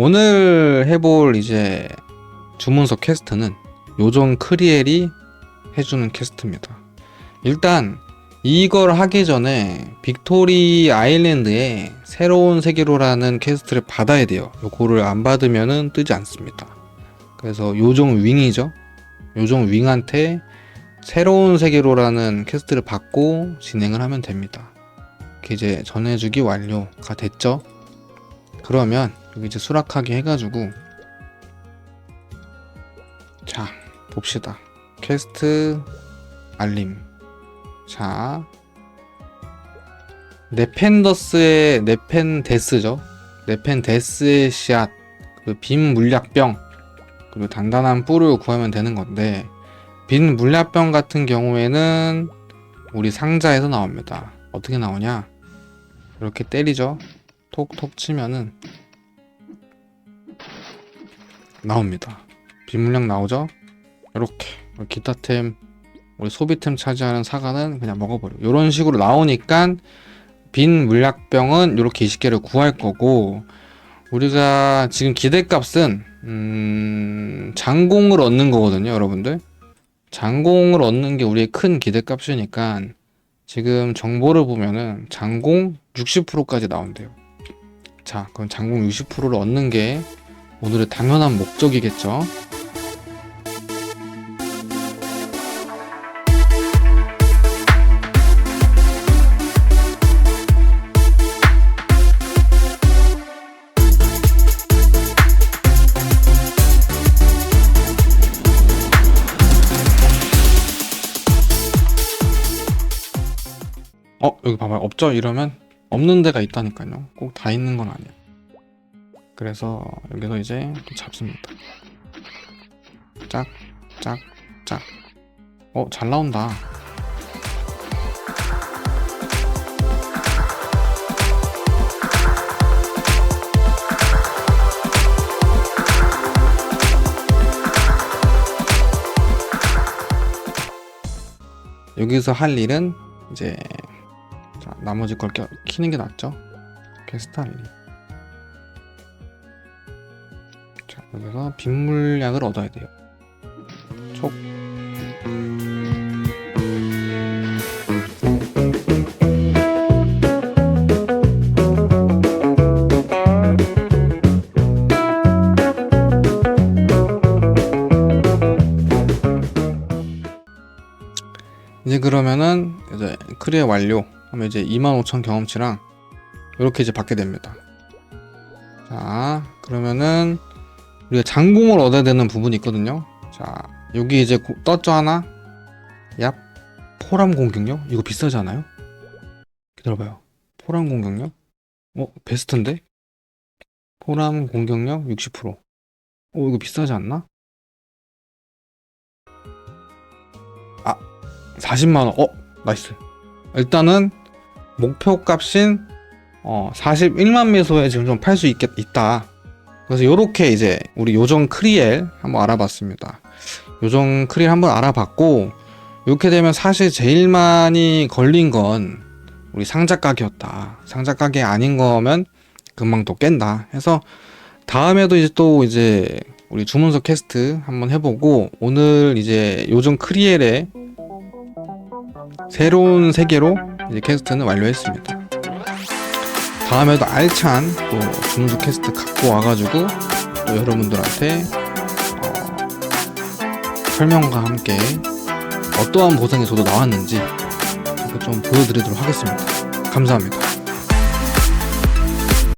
오늘 해볼 이제 주문서 퀘스트는 요정 크리엘이 해주는 퀘스트입니다. 일단 이걸 하기 전에 빅토리 아일랜드에 새로운 세계로라는 퀘스트를 받아야 돼요. 요거를 안 받으면은 뜨지 않습니다. 그래서 요정 윙이죠. 요정 윙한테 새로운 세계로라는 퀘스트를 받고 진행을 하면 됩니다. 이제 전해주기 완료가 됐죠. 그러면 여기 이제 수락하기 해가지고 자 봅시다. 퀘스트 알림. 자 네펜더스의 네펜데스죠? 네펜데스의 씨앗 그빈 물약병 그리고 단단한 뿔을 구하면 되는 건데 빈 물약병 같은 경우에는 우리 상자에서 나옵니다. 어떻게 나오냐? 이렇게 때리죠 톡톡 치면은 나옵니다. 빗물량 나오죠? 이렇게 기타템 우리 소비템 차지하는 사과는 그냥 먹어버려. 이런 식으로 나오니까 빈 물약병은 이렇게 20개를 구할 거고 우리가 지금 기대값은 음, 장공을 얻는 거거든요, 여러분들. 장공을 얻는 게 우리의 큰 기대값이니까 지금 정보를 보면은 장공 60%까지 나온대요. 자, 그럼 장공 60%를 얻는 게 오늘의 당연한 목적이겠죠. 어, 여기 봐봐요. 없죠? 이러면 없는 데가 있다니까요. 꼭 다 있는 건 아니에요. 그래서 여기서 이제 또 잡습니다. 짝, 짝, 짝. 어, 잘 나온다. 여기서 할 일은 이제 자, 나머지 걸 껴- 키는 게 낫죠. 할 일. 자, 여기서 빗물약을 얻어야 돼요. 촉. 이제 그러면은 이제 크리에 완료 하면 이제 25,000 경험치랑 이렇게 이제 받게 됩니다. 자, 그러면은 우리가 장공을 얻어야 되는 부분이 있거든요. 자, 여기 이제 고- 떴죠 하나? 얍. 포람 공격력? 이거 비싸지 않아요? 기다려봐요. 포람 공격력? 어, 베스트인데? 포람 공격력 60%. 어, 이거 비싸지 않나? 아, 40만원. 어, 나이스. 일단은 목표 값인 어, 41만 미소에 지금 좀 팔 수 있겠 있다. 그래서 요렇게 이제 우리 요정 크리엘 한번 알아봤습니다. 요정 크리엘 한번 알아봤고 이렇게 되면 사실 제일 많이 걸린 건 우리 상자 가게였다. 상자 가게 아닌 거면 금방 또 깬다. 해서 다음에도 이제 또 이제 우리 주문서 캐스트 한번 해보고 오늘 이제 요정 크리엘의 새로운 세계로 이제 캐스트는 완료했습니다. 다음에도 알찬 또 주문서 캐스트 갖고 와가지고 또 여러분들한테 어, 설명과 함께 어떠한 보상이 저도 나왔는지 좀 보여드리도록 하겠습니다. 감사합니다.